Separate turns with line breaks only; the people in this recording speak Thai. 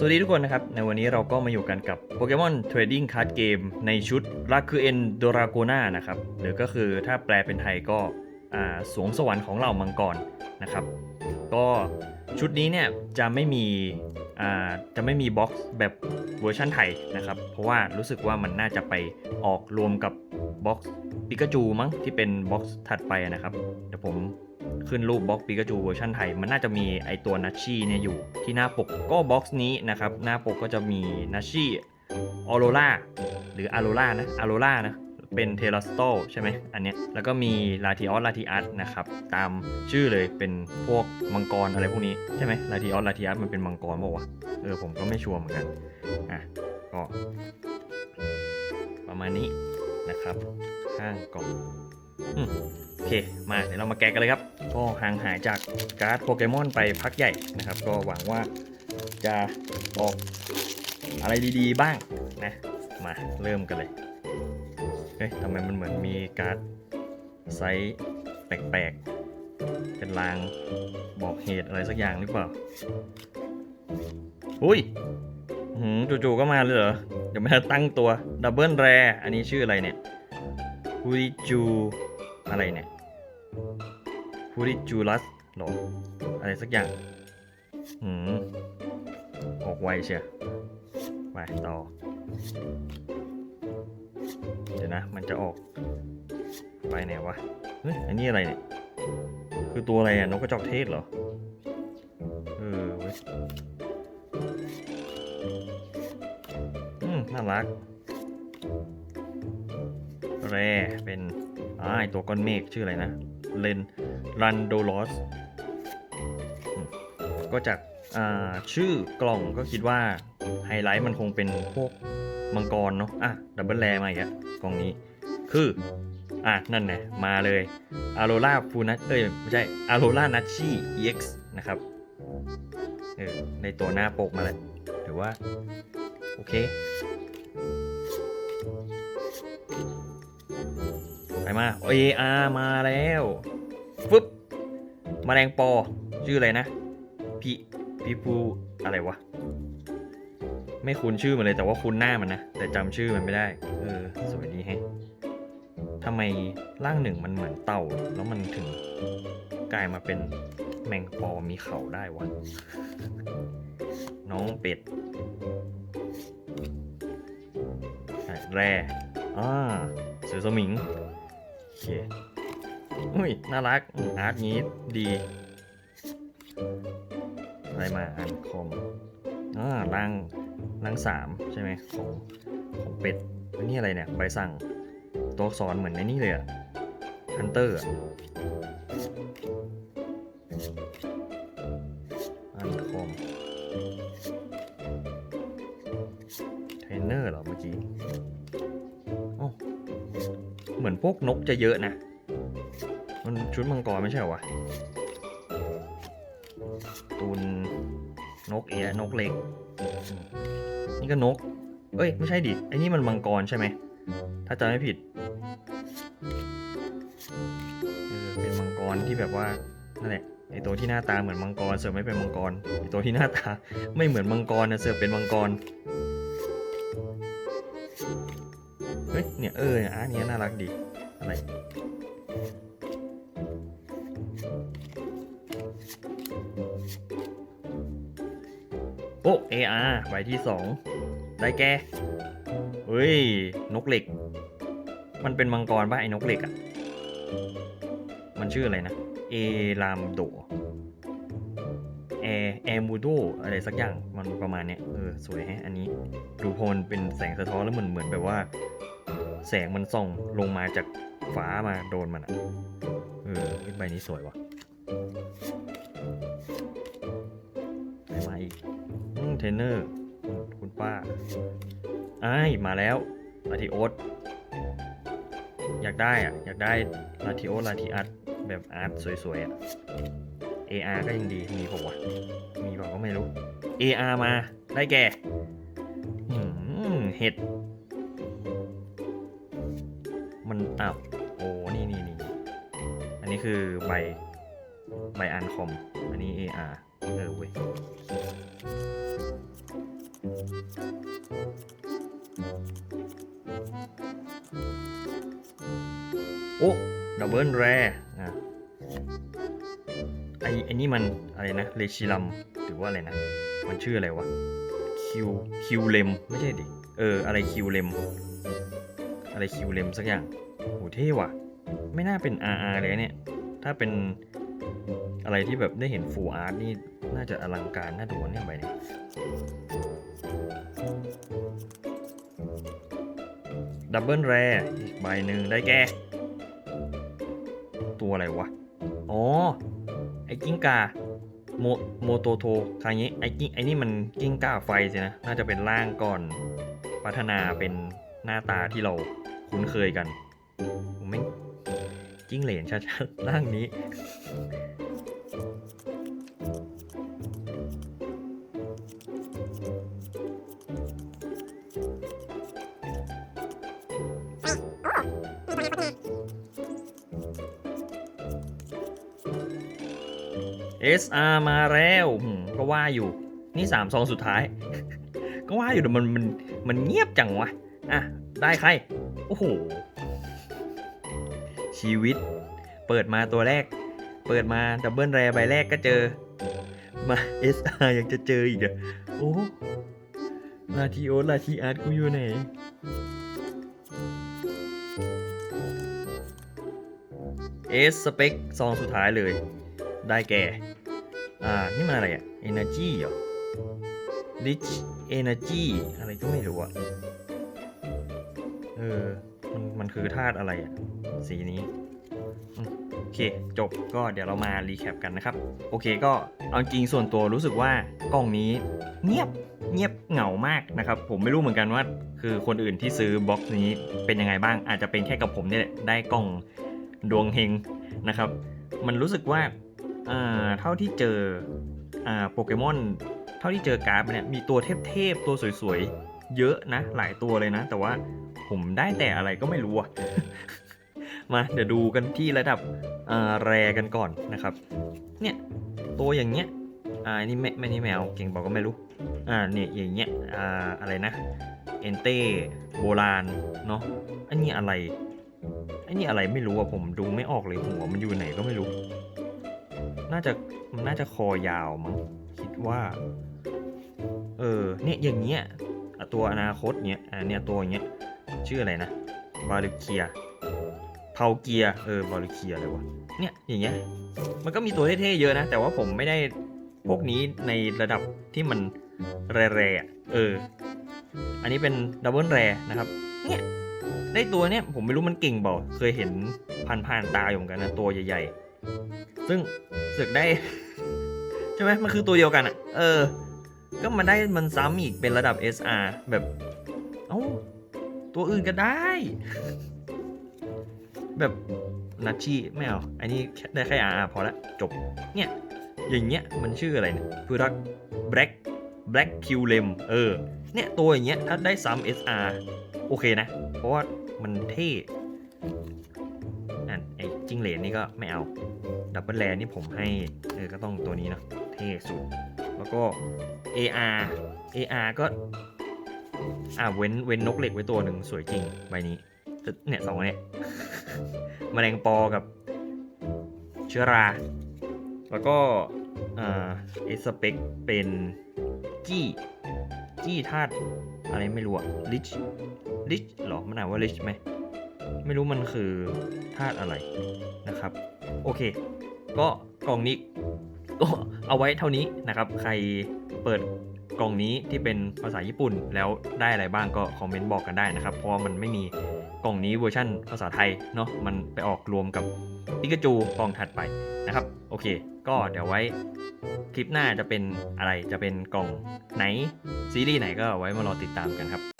สวัสดีทุกคนนะครับ ในวันนี้เราก็มาอยู่กันกับโปเกมอนเทรดดิ้งค a ร์ดเกมในชุดราคือเอนโดราโกนานะครับ หรือก็คือถ้าแปลเป็นไทยก็อ่าสวงสวรรค์ของเหล่ามังกรนะครับ ก็ชุดนี้เนี่ยจะไม่มีอ่าจะไม่มีบ็อกซ์แบบเวอร์ชันไทยนะครับ เพราะว่ารู้สึกว่ามันน่าจะไปออกรวมกับบ็อกซ์ปิกาจูมั้งที่เป็นบ็อกซ์ถัดไปนะครับ เดี๋ยวผม ขึ้นรูปบ็อกปิกาจูเวอร์ชันไทย มันน่าจะมีไอตัวนัชชี่เนี่ยอยู่ที่หน้าปกก็บ็อกซ์นี้นะครับ หน้าปกก็จะมีนัชชี่ออโรราหรืออโรรานะอโรรานะเป็นเทเลสโตใช่ไหมอันเนี้ยแล้วก็มีลาทิออสลาทิอัสนะครับ ตามชื่อเลยเป็นพวกมังกรอะไรพวกนี้ใช่ไหมลาทิออสลาทิอัสมันเป็นมังกรบอกว่าวะเออผมก็ไม่ชัวร์เหมือนกันอะก็ประมาณนี้นะครับ ข้างกล่อง โอเค มาเดี๋ยวเรามาแกะกันเลยครับ ก็ห่างหายจากการ์ดโปเกมอนไปพักใหญ่นะครับ ก็หวังว่าจะออกอะไรดีๆบ้างนะ มาเริ่มกันเลย เฮ้ยทำไมมันเหมือนมีการ์ดไซส์แปลกๆ เป็นลางบอกเหตุอะไรสักอย่างหรือเปล่า อุ้ยหืมจู่ๆก็มาเลยเหรอ เดี๋ยวไม่ทันตั้งตัว ดับเบิลแร อันนี้ชื่ออะไรเนี่ย ฮูริจูอะไรเนี่ยฮูริจูลัสหรออะไรสักอย่างหืมออกไวเชียวไปต่อ เดี๋ยวนะ มันจะออก ไปไหนวะ เฮ้ย อันนี้อะไรเนี่ย คือตัวอะไรอะ นกกระจอกเทศเหรอ เออเว้ยอืม น่ารัก แรเป็นอ่าไอตัวก้อนเมฆชื่ออะไรนะ เลนรันโดลอส ก็จากาชื่อกล่องก็คิดว่า ไฮไลท์มันคงเป็นพวกมังกรเนาะ อะ ดับเบิลแรมาอีกแล้วกล่องนี้ คือ อะ นั่นไงมาเลยอโร a าฟูนัทเอ้ย ไม่ใช่อโร a านัชชี่ EX นะครับ เออ ในตัวหน้าปกมาเลยถือว่า โอเค ไปมา AR มาแล้วฟึบมแมลงปอชื่ออะไรนะพี่พี่ปูอะไรวะ ไม่คุ้นชื่อมันเลยแต่ว่าคุ้นหน้ามันนะ แต่จำชื่อมันไม่ได้ เออ สวยดีแฮะทำไมร่างหนึ่งมันเหมือนเต่า แล้วมันถึงกลายมาเป็นแมงปอมีเขาได้วะ น้องเป็ดแร่อ่าเสือสมิง เค อุ้ย น่ารัก อาร์ตนี้ดี อะไรมาอันคมอ่าร่างร่งสามใช่ไหมของของเป็ดอันนี้อะไรเนี่ย ใบสั่ง ตัวอักษรเหมือนในนี่เลยอะฮันเตอร์อันคมเทรนเนอร์เหรอเมื่อกี้ เหมือนพวกนกจะเยอะนะ มันชุดมังกรไม่ใช่เหรอวะตูนนกเอะนกเล็ก นี่ก็นก เอ้ย ไม่ใช่ดิไอ้นี่มันมังกรใช่ไหม ถ้าจำไม่ผิดเป็นมังกรที่แบบว่านั่นแหละไอตัวที่หน้าตาเหมือนมังกรเสือไม่เป็นมังกรไอตัวที่หน้าตา ไม่เหมือนมังกรนะเสือเป็นมังกร เฮ้ยเนี่ยเอออันนี้น่ารักดีอะไรโอ้ AR ใบที่สองได้แก่เฮ้ย นกเหล็ก มันเป็นมังกรป่ะไอ้นกเหล็กอะ่ะ มันชื่ออะไรนะ เอรามโด มูโดอะไรสักอย่างมันประมาณเนี้ยเออสวยแฮะอันนี้ดูพอมันเป็นแสงสะท้อนแล้วเหมือนเหมือนแบบว่า แสงมันส่องลงมาจากฟ้ามาโดนมันอะ่ะเออเฮ้ยใบนี้สวยว่ะไหนมาอีกอืมเทรนเนอร์ คุณคุณป้าอ้ายมาแล้วลาทิโอสอยากได้อะ อยากได้ลาทิโอสลาทิอัสแบบอาร์ตสวยๆอะ AR ก็ยังดี มีผมวะมีบอกก็ไม่รู้ AR มา ได้แก่เห็ด มันอับ โอ้ นี่นี่นี่ อันนี้คือใบ ใบอันคอม อันนี้ AR เออเว้ยโอ้ดับเบิลแร่อะ ไอไอนี่มันอะไรนะเลชิลัมหรือว่าอะไรนะ มันชื่ออะไรวะคิวคิวเลมไม่ใช่ดิ เออ อะไรคิวเลมอะไรคิวเลมสักอย่างโหเท่ว่ะ ไม่น่าเป็น RR เลยเนี่ย ถ้าเป็นอะไรที่แบบได้เห็นฟูลอาร์ตนี่ น่าจะอลังการน่าดูเนี่ยใบนี้ดับเบิลแรอีกใบหนึ่งได้แก่ ตัวอะไรวะ อ๋อ ไอ้กิ้งกาโมโมโตโทคราวนี้ไอ้กิ้งไอ้นี่มันกิ้งก่าไฟสินะ น่าจะเป็นร่างก่อนพัฒนาเป็นหน้าตาที่เราคุ้นเคยกันผมไม่งจิ้งเหลนชัดๆร่างนี้ SR มาแล้วก็ว่าอยู่ นี่สามซองสุดท้าย ก็ว่าอยู่แต่มันมันมันเงียบจังวะ อะ ได้ใคร โอ้โห ชีวิต เปิดมาตัวแรก เปิดมาดับเบิลแรใบแรกก็เจอ มา SR ยังจะเจออีกเหรอะโอ้ลาทีโอลาทีอาร์ตกูอยู่ไหนเอสสเปคซองสุดท้ายเลย ได้แก่ อ่า นี่มันอะไรอะ Energy เหรอ Rich Energy อะไรก็ไม่รู้อะเออ มัน มันคือธาตุอะไรอะสีนี้โอเค จบก็เดี๋ยวเรามารีแคปกันนะครับ โอเคก็เอาจริงส่วนตัวรู้สึกว่ากล่องนี้เงียบเงียบเหงามากนะครับ ผมไม่รู้เหมือนกันว่า คือคนอื่นที่ซื้อบล็อกนี้เป็นยังไงบ้าง อาจจะเป็นแค่กับผมเนี่ยแหละได้กล่องดวงเฮงนะครับ มันรู้สึกว่า อ่าเท่าที่เจออ่าโปเกมอนเท่าที่เจอการ์ดเนี่ยมีตัวเทพๆตัวสวยๆ เยอะนะ หลายตัวเลยนะ แต่ว่าผมได้แต่อะไรก็ไม่รู้อะมาเดี๋ยวดูกันที่ระดับแรกันก่อนนะครับ เนี่ยตัวอย่างเงี้ยอ่านี่ไม่ไม่นี่แมวเก่งบอกก็ไม่รู้อ่าเนี่ยอย่างเงี้ยอ่าอะไรนะเอนเต้โบราณเนาะอันนี้อะไรอันนี้อะไรไม่รู้อะผมดูไม่ออกเลยหัวมันอยู่ไหนก็ไม่รู้ น่าจะมันน่าจะคอยาวมั้งคิดว่า เออเนี่ยอย่างเงี้ยตัวอนาคตเนี้ยอ่าเนี่ยตัวเงี้ยชื่ออะไรนะบาลิเคียเผาเกียเออบาลิเคียอะไรวะเนี่ยอย่างเงี้ยมันก็มีตัวเท่ๆเยอะนะ แต่ว่าผมไม่ได้พวกนี้ในระดับที่มันแร่ๆเออ อันนี้เป็นดับเบิลแร่นะครับ เนี่ยได้ตัวเนี้ยผมไม่รู้มันเก่งเปล่าเคยเห็นผ่านๆตาอยู่เหมือนกันนะตัวใหญ่ๆ ซึ่งเสือกได้ ใช่ไหมมันคือตัวเดียวกันอะเออ ก็มันได้มันซ้ำอีกเป็นระดับ SR แบบ เอ้า ตัวอื่นก็ได้ แบบนัชชี่ไม่เอา อันนี้ได้แค่ RR พอละจบ เนี่ย อย่างเงี้ยมันชื่ออะไรเนี่ยพูรัก Black Black Q Lem เออ เนี่ยตัวอย่างเงี้ยถ้าได้ซ้ำ SR โอเคนะ เพราะว่ามันเท่นั่นไอ้ จิ้งเหลนนี่ก็ไม่เอา ดับเบิลแลนนี่ผมให้เออก็ต้องตัวนี้เนาะเท่สุด แล้วก็ AR AR ก็ อ่าเว้นเว้นนกเหล็กไว้ตัวหนึ่งสวยจริงใบนี้เนี่ยสองเนี่ยแมลงปอกับเชื้อรา แล้วก็อ่าเอสเปกเป็นจี้จี้ธาตุอะไรไม่รู้อะลิชลิชหรอมันอ่านว่าลิชไหม ไม่รู้มันคือธาตุอะไรนะครับ โอเค ก็กล่องนี้ก็เอาไว้เท่านี้นะครับ ใครเปิดกล่องนี้ที่เป็นภาษาญี่ปุ่นแล้วได้อะไรบ้างก็คอมเมนต์บอกกันได้นะครับ เพราะมันไม่มีกล่องนี้เวอร์ชั่นภาษาไทยเนาะมันไปออกรวมกับปิกาจูกล่องถัดไปนะครับ โอเค ก็เดี๋ยวไว้คลิปหน้าจะเป็นอะไรจะเป็นกล่องไหนซีรีส์ไหนก็ไว้มารอติดตามกันครับ